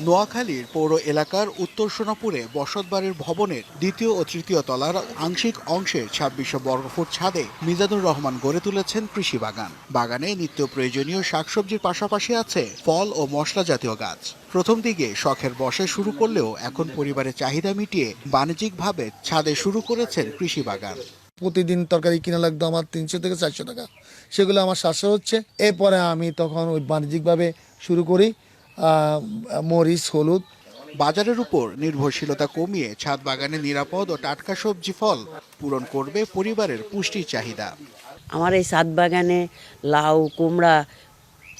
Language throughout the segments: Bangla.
নোয়াখালীর পৌর এলাকার উত্তর সোনাপুরে বসতবাড়ির ভবনের দ্বিতীয় ও তৃতীয় তলার আংশিক অংশের ছাব্বিশশো বর্গফুট ছাদে মিজানুর রহমান গড়ে তুলেছেন কৃষি বাগান। বাগানে নিত্য প্রয়োজনীয় শাকসবজির পাশাপাশি আছে ফল ও মশলা জাতীয় গাছ। প্রথম দিকে শখের বসে শুরু করলেও এখন পরিবারের চাহিদা মিটিয়ে বাণিজ্যিকভাবে ছাদে শুরু করেছেন কৃষি বাগান। প্রতিদিন তরকারি কিনা লাগতো আমার তিনশো থেকে চারশো টাকা। সেগুলো আমার সাতশো হচ্ছে। এরপরে আমি তখন ওই বাণিজ্যিকভাবে শুরু করি। মরিচ হলুদ। বাজারের উপর নির্ভরশীলতা কমিয়ে ছাদ বাগানে নিরাপদ ও টাটকা সবজি ফল পূরণ করবে পরিবারের পুষ্টির চাহিদা। আমার এই সাত বাগানে লাউ কুমড়া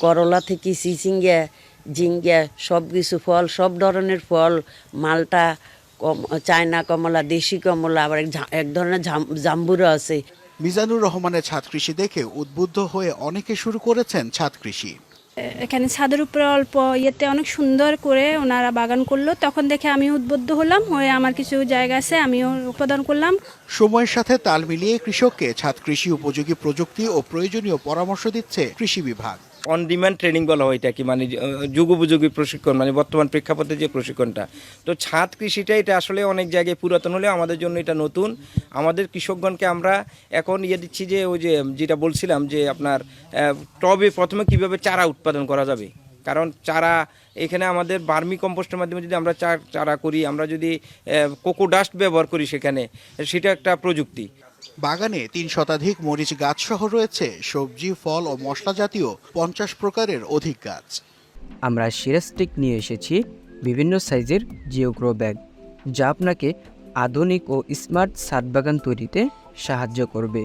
করলা থেকে চিচিঙ্গা ঝিঙ্গা সব কিছু ফল সব ধরনের ফল মালটা কম চায়না কমলা দেশি কমলা আবার এক ঝা- এক ধরনের জাম্বুরা আছে। মিজানুর রহমানের ছাদ কৃষি দেখে উদ্বুদ্ধ হয়ে অনেকে শুরু করেছেন ছাদ কৃষি। এখানে ছাদের উপরে অল্প ইয়েতে অনেক সুন্দর করে ওনারা বাগান করল। তখন দেখে আমি উদ্বুদ্ধ হলাম, হয়ে আমার কিছু জায়গা আছে, আমিও উৎপাদন করলাম। সময়ের সাথে তাল মিলিয়ে কৃষককে ছাদ কৃষি উপযোগী প্রযুক্তি ও প্রয়োজনীয় পরামর্শ দিচ্ছে কৃষি বিভাগ। অন ডিমান্ড ট্রেনিং বলা হয় এটাকে মানে যে, আহ, যুগোপযোগী প্রশিক্ষণ মানে বর্তমান প্রেক্ষাপটে যে প্রশিক্ষণটা। তো ছাদ কৃষিটা এটা আসলে অনেক জায়গায় পুরাতন হলেও আমাদের জন্য এটা নতুন। আমাদের কৃষকগণকে আমরা এখন ইয়ে দিচ্ছি যে ওই যে যেটা বলছিলাম যে আপনার টবে প্রথমে কীভাবে চারা উৎপাদন করা যাবে। কারণ চারা এখানে আমাদের বার্মি কম্পোস্টের মাধ্যমে যদি আমরা চারা করি আমরা যদি কোকো ডাস্ট ব্যবহার করি সেখানে সেটা একটা প্রযুক্তি। বাগানে তিন শতাধিক মরিচ গাছ সহ রয়েছে, সবজি, ফল ও মশলা জাতীয় পঞ্চাশ প্রকারের অধিক গাছ। আমরা সিরাস্টিক নিয়ে এসেছি বিভিন্ন সাইজের জিওগ্রো ব্যাগ, যা আপনাকে আধুনিক ও স্মার্ট সাত বাগান তৈরিতে সাহায্য করবে।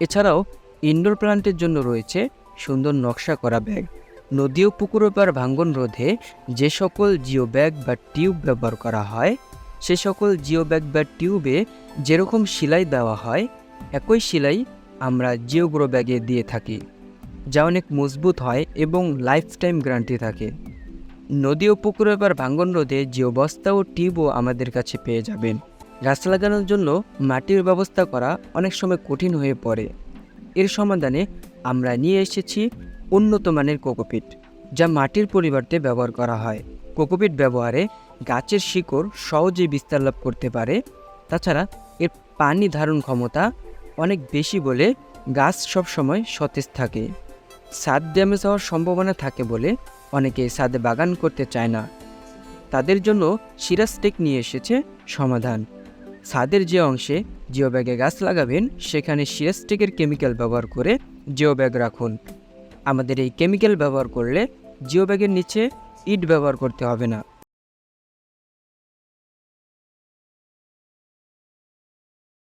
এছাড়াও ইনডোর প্লান্টের জন্য রয়েছে সুন্দর নকশা করা ব্যাগ, নদী ও পুকুরের পার ভাঙ্গন রোধে যে সকল জিও ব্যাগ বা টিউব ব্যবহার করা হয় সে সকল জিও ব্যাগ বা টিউবে যেরকম সেলাই দেওয়া হয়, একই সেলাই আমরা জিওগ্রো ব্যাগে দিয়ে থাকি, যা অনেক মজবুত হয় এবং লাইফ টাইম গ্যারান্টি থাকে। নদী ও পুকুরে বা ভাঙ্গন রোধে জিও বস্তা ও টিউবও আমাদের কাছে পেয়ে যাবেন। গাছ লাগানোর জন্য মাটির ব্যবস্থা করা অনেক সময় কঠিন হয়ে পড়ে। এর সমাধানে আমরা নিয়ে এসেছি উন্নত মানের কোকোপিট, যা মাটির পরিবর্তে ব্যবহার করা হয়। কোকোপিট ব্যবহারে গাছের শিকড় সহজেই বিস্তার লাভ করতে পারে। তাছাড়া এর পানি ধারণ ক্ষমতা অনেক বেশি বলে গাছ সবসময় সতেজ থাকে। ছাদ ড্যামেজ হওয়ার সম্ভাবনা থাকে বলে অনেকে ছাদে বাগান করতে চায় না। তাদের জন্য সিরাস্টেক নিয়ে এসেছে সমাধান। ছাদের যে অংশে জিও ব্যাগে গাছ লাগাবেন, সেখানে সিরাস্টেকের কেমিক্যাল ব্যবহার করে জিও ব্যাগ রাখুন। আমাদের এই কেমিক্যাল ব্যবহার করলে জিও ব্যাগের নিচে ইট ব্যবহার করতে হবে না।